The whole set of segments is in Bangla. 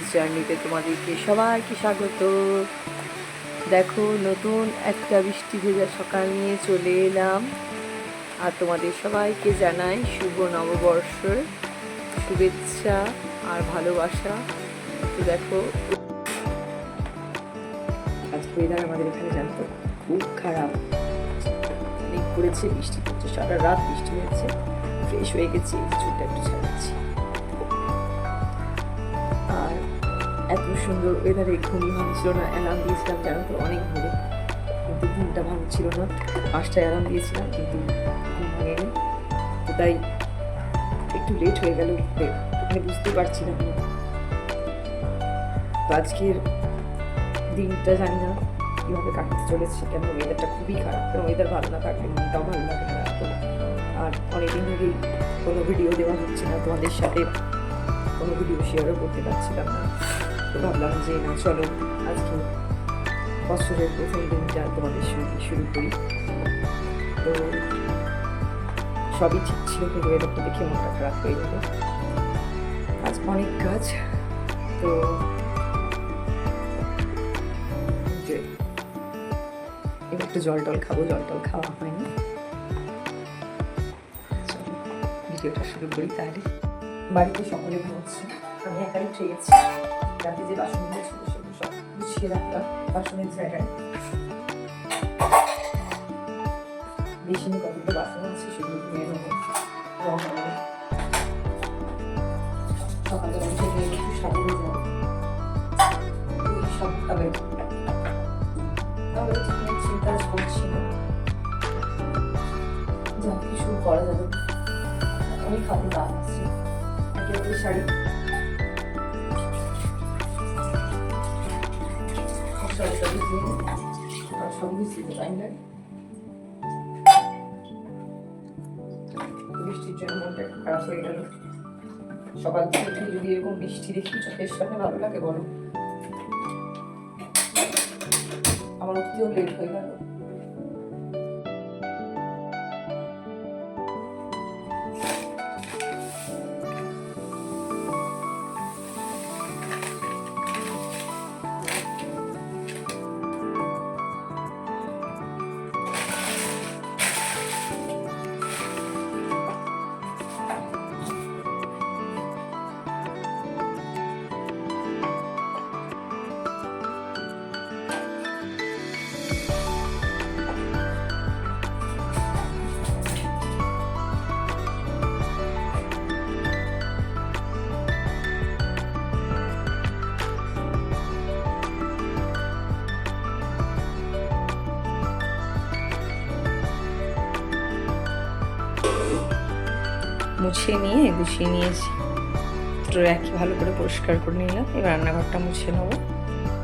পিউস জার্নিতে তোমাদেরকে সবাইকে স্বাগত। দেখো, নতুন একটা বৃষ্টি ভেজা সকাল নিয়ে চলে এলাম। আর তোমাদের সবাইকে জানাই শুভ নববর্ষের শুভেচ্ছা আর ভালোবাসা। তো দেখো, আজ ওয়েদার আমাদের এখানে জানতো খুব খারাপ। অনেক পড়েছে বৃষ্টি পড়ছে, সারা রাত বৃষ্টি হয়েছে ফ্রেশ হয়ে গেছি একটু ছাড়াচ্ছি। সুন্দর ওয়েদারে ঘুমই ভাঙছিল না অ্যালার্ম দিয়েছিলাম জানো তো অনেক ভোরে কিন্তু ঘুমটা ভাঙছিল না, পাঁচটায় অ্যালার্ম দিয়েছিলাম কিন্তু ঘুম ভাঙেনি। তো তাই একটু লেট হয়ে গেল উঠতে মানে বুঝতে পারছিলাম না তো আজকের দিনটা জানি না কীভাবে কাটতে চলেছে, কেন ওয়েদারটা খুবই খারাপ কারণ ওয়েদার ভালো না থাকলে মনটাও ভালো লাগে না তো আর অনেকদিন ধরেই কোনো ভিডিও দেওয়া হচ্ছে না তোমাদের সাথে, কোনো ভিডিও শেয়ারও করতে পারছিলাম না। তো ভাবলাম যে না, চলো। আজকে বছরের প্রথম দিনটা তোমাদের সঙ্গে শুরু করি। তো সবই ঠিক ছিল, কিন্তু ওয়েদারটা দেখে মনটা খারাপ হয়ে গেল। আজ অনেক কাজ, তো এবার একটু জল টল খাব, জল টল খাওয়া হয়নি। ভিডিওটা শুরু করি তাহলে। বাড়িতে সকলে ঘুমোচ্ছে আমি একাই উঠে রাতে যে বাসনগুলো ছিল সেগুলো সব গুছিয়ে রাখলাম বাসনের জায়গায়। বেশিনি কতগুলো বাসন আছে সেগুলো ধুয়ে নেব। রং হবে। সকালবেলা উঠে একটু সাজিয়ে যাব সব খাবে ঠিক চিন্তা করছি না। যা কিছু করা যাবে। অনেক হাতে কাজ আছে একেবারে শাড়ি। টাইম লাগে বৃষ্টির জন্য মনটা খারাপ হয়ে গেল। সকাল থেকে যদি এরকম বৃষ্টি দেখি, চোখের সামনে ভালো লাগে বলো। আমার উঠতেও লেট হয়ে গেল। মুছে নিয়ে, গুছিয়ে নিয়েছি দুটো র্যাকি ভালো করে পরিষ্কার করে নিলাম। এবার রান্নাঘরটা মুছে নেব।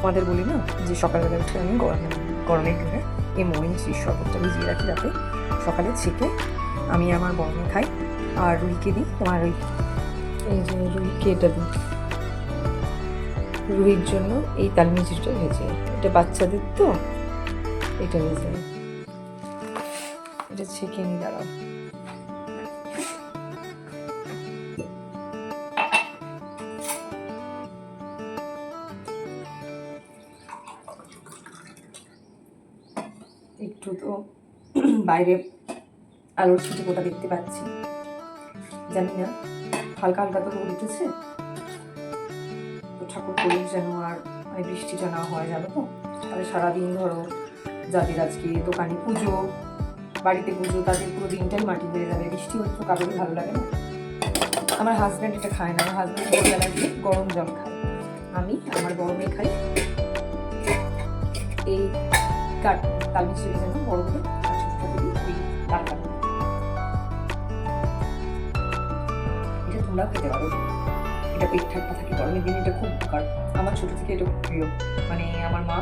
আমাদের বলি না যে সকালবেলা উঠে আমি গরমে গরমের দিনে এই মরিন চিজ শরবতটা ভিজিয়ে রাখি রাতে, সকালে ছেঁকে আমি আমার গরমে খাই আর রুইকে দিই তোমার ওই, এই যে রুইকে এটা দিই। রুইর জন্য এই তালমিচিটা ভেজে এটা বাচ্চাদের তো, এটা ভেজে এটা ছেঁকে নিই, দাঁড়াও। তো বাইরে আলোর ছিটে গোটা দেখতে পাচ্ছি। জানি না, হালকা হালকা তো রোদ উঠেছে। তো ঠাকুর করি যেন আর মানে বৃষ্টি যেন হয়, জানো তো? তাহলে সারাদিন ধরো যাদের আজকে দোকানে পুজো, বাড়িতে পুজো, তাদের পুরো দিনটাই মাটি হয়ে যাবে। বৃষ্টি হচ্ছে তো কারোরই ভালো লাগে না। আমার হাজব্যান্ড এটা খায় না। আমার হাজব্যান্ড ভোরবেলা গিয়ে গরম জল খায়। আমি আমার গরমে খাই এই এটা তোমরা খেতে পারো। এটা পেট থাকে গরমের দিনে, এটা খুব উপকার। আমার ছোট থেকে এটা খুব প্রিয়। মানে আমার মা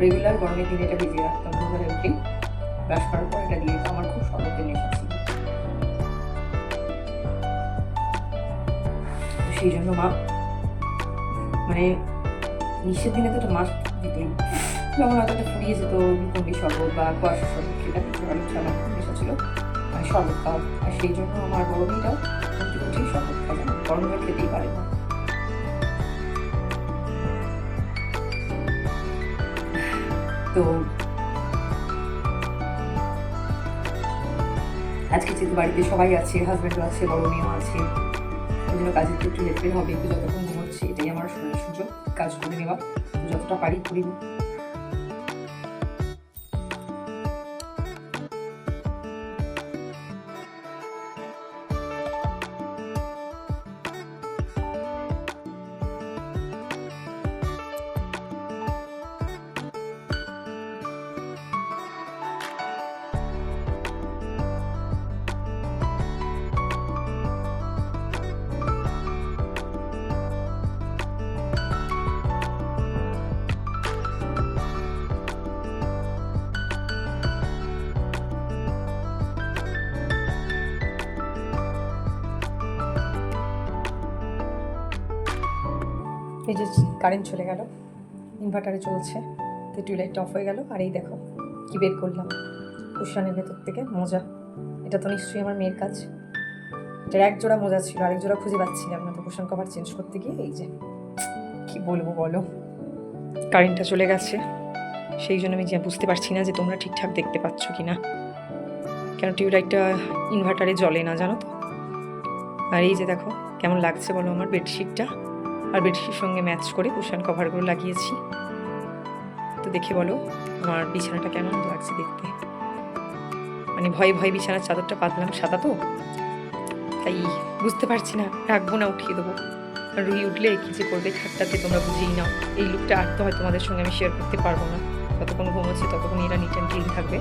রেগুলার গরমের দিনে এটা ভিজিয়ে রাখতাম ভোরবেলা উঠেই ব্রাশ করার পর এটা দিয়ে আমার খুব শরবতের নেশা ছিল। সেই জন্য মা মানে নিষেধ দিনে তো এটা মাছ দিতেই। যখন অতটা ফুরিয়ে যেত গ্লুকন্ডি শরবত বা কুয়াশা শরবত সেটা কিন্তু অনেক সময় নেশা ছিল মানে শরবত খাওয়া আর সেই জন্য আমার বড় মেয়েটাও মোটামুটি শরবত খায় না গরমকাল খেতেই পারে না। তো আজকে যেহেতু বাড়িতে সবাই আছে হাজব্যান্ডও আছে, বড় মেয়েও আছে, ওই জন্য কাজের একটু হেল্পের হবে, একটু যতক্ষণ মনে হচ্ছে এটাই আমার সুযোগ, কাজ করে নেওয়া, যতটা পারি করি। এই যে কারেন্ট চলে গেল ইনভার্টারে চলছে, তো টিউবলাইটটা অফ হয়ে গেল। আর এই দেখো কি বের করলাম। কুশানের ভেতর থেকে মোজা। এটা তো নিশ্চয়ই আমার মেয়ের কাজ। এটার এক জোড়া মোজা ছিল, আরেক জোড়া খুঁজে পাচ্ছি না। তো কুশন কভার চেঞ্জ করতে গিয়ে এই যে, কি বলব বলো? কারেন্টটা চলে গেছে। সেই জন্য আমি যে বুঝতে পারছি না যে তোমরা ঠিকঠাক দেখতে পাচ্ছ কি না কেন টিউবলাইটটা ইনভার্টারে জ্বলে না জানো তো? আর এই যে দেখো, কেমন লাগছে বলো আমার বেডশিটটা আর বেডশিটের সঙ্গে ম্যাচ করে কুশন কভারগুলো লাগিয়েছি। তো দেখে বলো, আমার বিছানাটা কেমন লাগছে দেখতে? মানে ভয়ে ভয়ে বিছানার চাদরটা পাতলাম, সাদা তো? তাই বুঝতে পারছি না, রাখব না, উঠিয়ে দেবো। রুই উঠলে কি যে করবে খাটটাতে তোমরা বুঝেই নাও। এই লুকটা আর তো হয় তোমাদের সঙ্গে আমি শেয়ার করতে পারব না। যতক্ষণ ঘুমোচ্ছে ততক্ষণ এরা নিট অ্যান্ড ক্লিন থাকবে।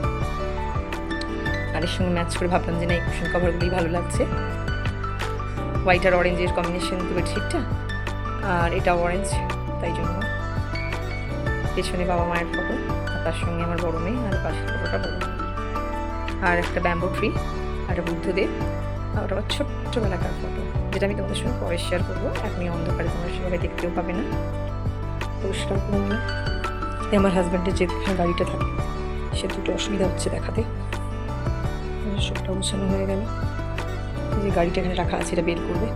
আর এর সঙ্গে ম্যাচ করে ভাবলাম যে না, এই কুশন কভারগুলোই ভালো লাগছে। হোয়াইট আর অরেঞ্জের কম্বিনেশন তো বেডশিটটা আর এটা অরেঞ্জ তাই জন্য। পেছনে বাবা মায়ের ফটো আর তার সঙ্গে আমার বড় মেয়ে, আর পাশের ফটোটা বড় আর একটা ব্যাম্বো ট্রি আর বুদ্ধদেব, আর ওটা আমার ছোট্টবেলাকার ফটো যেটা আমি তোমাদের সঙ্গে পরে শেয়ার করব। এখনই অন্ধকারে তোমরা সেভাবে দেখতেও পাবে না। পরিষ্কার করে নিয়ে আমার হাজব্যান্ডের যে গাড়িটা থাকে, সে দুটো অসুবিধা হচ্ছে দেখাতে। সবটা গোছানো হয়ে গেল। যে গাড়িটা এখানে রাখা আছে, এটা বের করবে।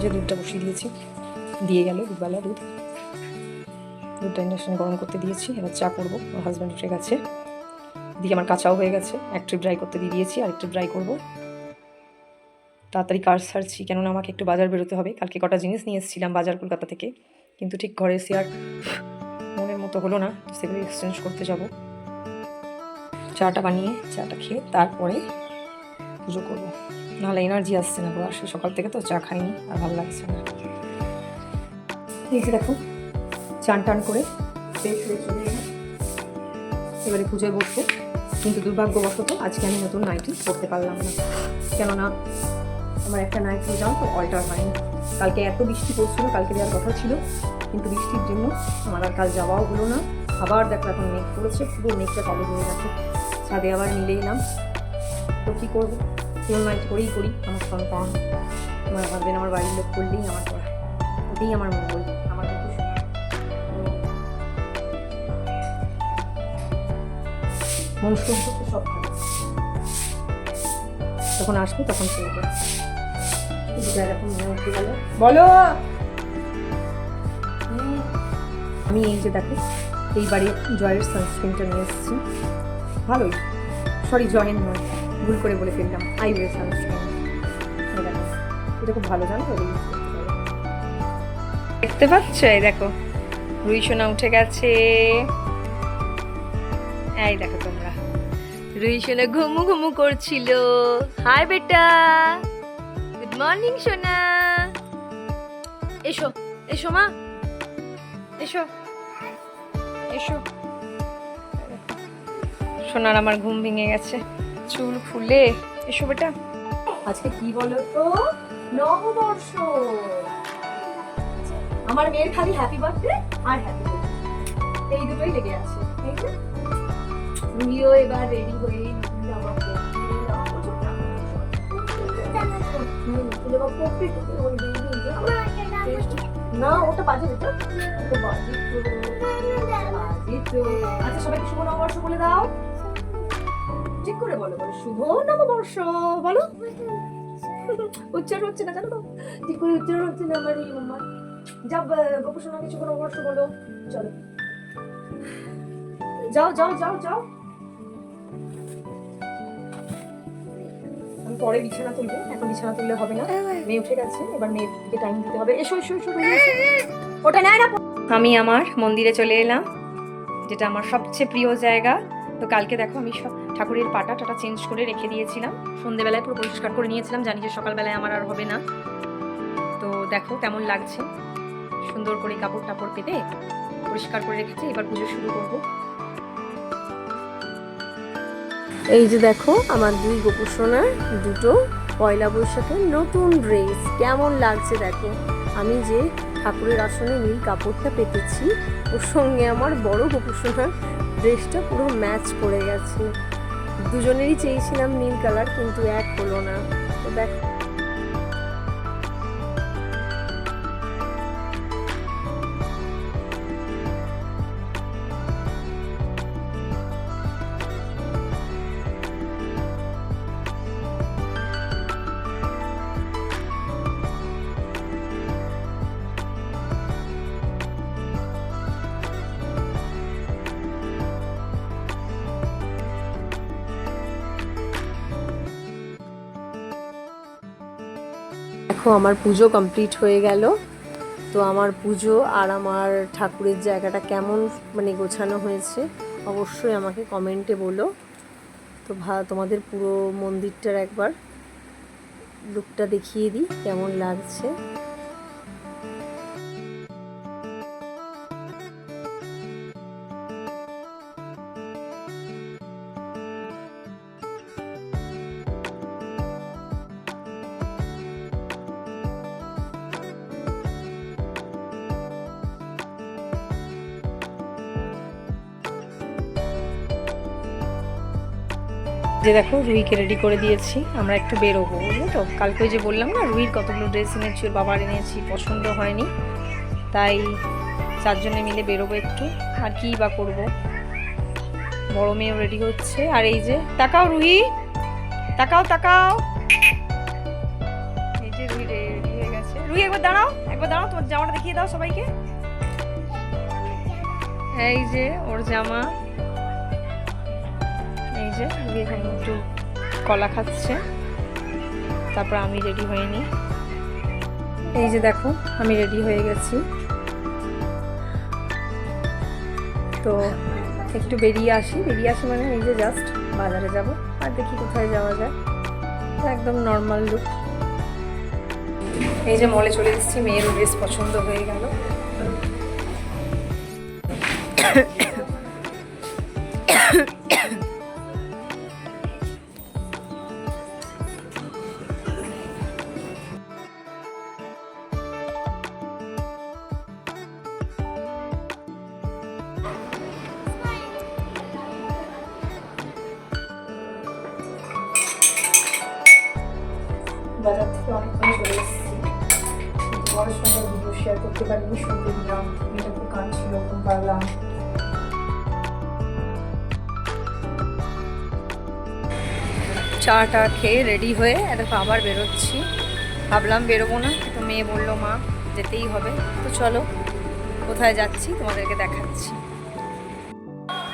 যে দুধটা বসিয়ে দিয়েছি। দিয়ে গেল দুবেলা দুধ। দুধটা ইন্ডাকশনে গরম করতে দিয়েছি, এবার চা করব। আমার হাজব্যান্ড উঠে গেছে। দিয়ে আমার কাঁচাও হয়ে গেছে। এক ট্রিপ ড্রাই করতে দিয়ে দিয়েছি আর একটু ড্রাই করব। তাড়াতাড়ি কার সারছি কেননা আমাকে একটু বাজার বেরোতে হবে। কালকে কটা জিনিস নিয়ে এসেছিলাম বাজার কলকাতা থেকে। কিন্তু ঠিক ঘরে এসে আর মনের মতো হলো না সেগুলো এক্সচেঞ্জ করতে যাব। চাটা বানিয়ে, চাটা খেয়ে তারপরে পুজো করব। নাহলে এনার্জি আসছে না আসলে সকাল থেকে তো চা খাইনি, আর ভালো লাগছে না। যে দেখো, চান টান করে এবারে পুজোয় বসবো, কিন্তু দুর্ভাগ্যবশত আজকে আমি নতুন নাইটি পরতে পারলাম না। কেননা, আমার একটা নাইটি যাও তো অল্টার হয়নি। কালকে এত বৃষ্টি পড়ছিল, কালকে দেওয়ার কথা ছিল, কিন্তু বৃষ্টির জন্য আমার আর কাল যাওয়াও হলো না। আবার দেখো এখন মেঘ পড়েছে পুরো মেঘটা কালো হয়ে গেছে। ছাদে আবার মিলে এলাম। তো কী করব? পুরো নাইট করেই করি, আমার সন্তান। আমার হাজবেন্ড আমার বাড়ির লোক করলেই আমার করা। ওটাই আমার মঙ্গল, আমার সুখ। মনুষ্য তো সব যখন আসবে তখন মনে গেল। বলো! আমি এই যে দেখো এইবারে জয়ের সানস্ক্রিনটা নিয়ে এসেছি। ভালোই। সরি জয়েন নয়। ভুল করে বলে ফেললাম। আইব্রো সানস্ক্রিন এটা খুব ভালো, জানো। দেখতে পাচ্ছ? এই দেখো। রুই সোনা উঠে গেছে। এই দেখো তোমরা। রুই সোনা ঘুমু ঘুমু করছিল। হাই বেটা। গুড মর্নিং সোনা। এসো এসো, মা। এসো এসো। সোনার আমার ঘুম ভেঙে গেছে। চুল ফুলে। এসো বেটা। আজকে কি বলো তো নববর্ষ। আমার মেয়ের খালি হ্যাপি বার্থডে আর হ্যাপি এই দুটোই লেগে আছে তুমিও এবার রেডি হয়ে না? ওটা বাজে তো। আচ্ছা সবাইকে শুভ নববর্ষ বলে দাও। ঠিক করে বলো বলো। শুভ নববর্ষ বলো। উচ্চারণ হচ্ছে না জানো তো ঠিক করে উচ্চারণ হচ্ছে না আমার এই মামা যাও গোপু শোনা কিছু অবশ্য বলো। চলো। যাও যাও যাও যাও। আমি পরে বিছানা তুলবো। এখন বিছানা তুললে হবে না। মেয়ে উঠে গেছে। এবার মেয়ের দিকে টাইম দিতে হবে। এসো এসো এসো। ওটা নেয় না। আমি আমার মন্দিরে চলে এলাম যেটা আমার সবচেয়ে প্রিয় জায়গা। তো কালকে দেখো আমি ঠাকুরের পাটা টাটা চেঞ্জ করে রেখে দিয়েছিলাম। সন্ধেবেলায় পুরো পরিষ্কার করে নিয়েছিলাম, জানি যে সকালবেলায় আমার আর হবে না। তো দেখো কেমন লাগছে। সুন্দর করে কাপড় টাপড় পেতে পরিষ্কার করে রেখেছি, এবার পুজো শুরু করব। এই যে দেখো আমার দুই গোপুসোনার দুটো পয়লা বৈশাখের নতুন ড্রেস, কেমন লাগছে দেখো। আমি যে ঠাকুরের আসনে নীল কাপড়টা পেতেছি, ওর সঙ্গে আমার বড় গোপুসোনার ড্রেসটা পুরো ম্যাচ করে গেছে। দুজনেরই চেয়েছিলাম নীল কালার, কিন্তু এক হলো না। তো দেখ দেখো, আমার পুজো কমপ্লিট হয়ে গেল। তো আমার পুজো আর আমার ঠাকুরের জায়গাটা কেমন মানে গোছানো হয়েছে, অবশ্যই আমাকে কমেন্টে বলো। তো ভা, তোমাদের পুরো মন্দিরটার একবার লুকটা দেখিয়ে দিই, কেমন লাগছে। যে দেখো রুহিকে রেডি করে দিয়েছি, আমরা একটু বেরোবো, বুঝলে তো? কালকে যে বললাম না রুহির কতগুলো ড্রেস এনেছি, ওর বাবার এনেছি, পছন্দ হয়নি। তাই চারজনে মিলে বেরোবো একটু, আর কি বা করব? বড় মেয়েও রেডি হচ্ছে, আর এই যে, তাকাও রুহি! তাকাও তাকাও! এই যে রুহি রেডি হয়ে গেছে। রুহি, একবার দাঁড়াও একবার দাঁড়াও, তোমার জামাটা দেখিয়ে দাও সবাইকে। এই যে, ওর জামা। যে এখন একটু কলা খাচ্ছে। তারপর আমি রেডি হয়ে এই যে দেখো, আমি রেডি হয়ে গেছি। তো একটু বেরিয়ে আসি। বেরিয়ে আসি মানে এই যে জাস্ট বাজারে যাব। আর দেখি কোথায় যাওয়া যায়। একদম নর্মাল লুক এই যে মলে চলে এসেছি, মেয়ের ড্রেস পছন্দ হয়ে গেল। করতে পারিনি, শুনতে দিলাম। মেয়েটা খুব কান ছিল ঘুম পারলাম। চা টা খেয়ে রেডি হয়ে দেখো আবার বেরোচ্ছি। ভাবলাম বেরোবো না তো মেয়ে বলল, মা, যেতেই হবে। তো চলো, কোথায় যাচ্ছি তোমাদেরকে দেখাচ্ছি।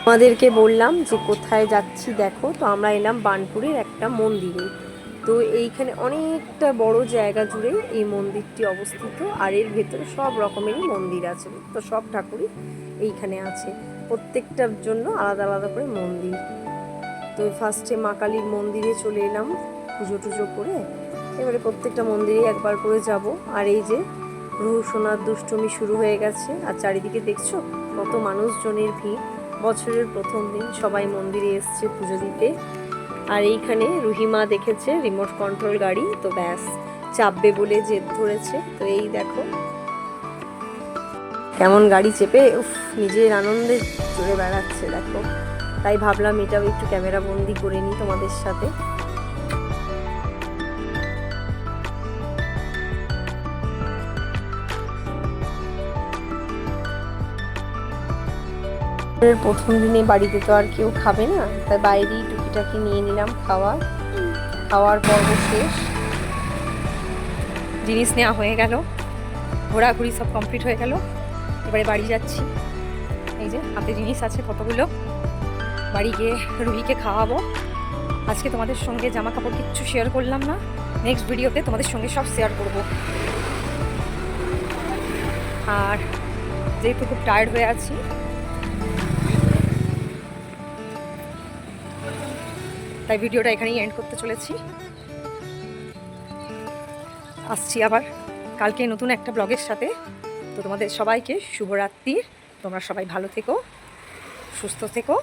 আমাদেরকে বললাম যে, কোথায় যাচ্ছি দেখো? তো আমরা এলাম বানপুরের একটা মন্দিরে। তো এইখানে অনেকটা বড় জায়গা জুড়ে এই মন্দিরটি অবস্থিত, আর এর ভেতরে সব রকমেরই মন্দির আছে। তো সব ঠাকুরই এইখানে আছে। প্রত্যেকটার জন্য আলাদা আলাদা করে মন্দির। তো ফার্স্টে মা কালীর মন্দিরে চলে এলাম পুজো টুজো করে। এবারে প্রত্যেকটা মন্দিরে একবার করে যাব। আর এই যে রুহু সোনার দুষ্টমি শুরু হয়ে গেছে। আর চারিদিকে দেখছ কত মানুষজনের ভিড়। বছরের প্রথম দিন সবাই মন্দিরে এসছে পুজো দিতে। আর এইখানে রুহিমা দেখেছে রিমোট কন্ট্রোল গাড়ি, তো ব্যাস, চাপবে বলে জেদ ধরেছে। তো এই দেখো। কেমন গাড়ি চেপে, উফ, নিজের আনন্দে চড়ে বেড়াচ্ছে, দেখো। তাই ভাবলাম এটাও একটু ক্যামেরা বন্দি করে নিই তোমাদের সাথে। এর প্রথম দিনে বাড়িতে তো আর কেউ খাবে না। তাই বাইরেই টুকিটাকি নিয়ে নিলাম খাওয়ার খাওয়ার পর্ব শেষ। জিনিস নেওয়া হয়ে গেল। ঘোরাঘুরি সব কমপ্লিট হয়ে গেল। এবারে বাড়ি যাচ্ছি। এই যে, হাতে জিনিস আছে কতগুলো। বাড়ি গিয়ে রুহিকে খাওয়াবো। আজকে তোমাদের সঙ্গে জামা কাপড় কিচ্ছু শেয়ার করলাম না। নেক্সট ভিডিওতে তোমাদের সঙ্গে সব শেয়ার করব। আর যেহেতু খুব টায়ার্ড হয়ে আছি তাই ভিডিওটা এখানেই এন্ড করতে চলেছি। আসছি আবার। কালকে নতুন একটা ব্লগের সাথে। তো তোমাদের সবাইকে শুভরাত্রি। তোমরা সবাই ভালো থেকো, সুস্থ থেকো।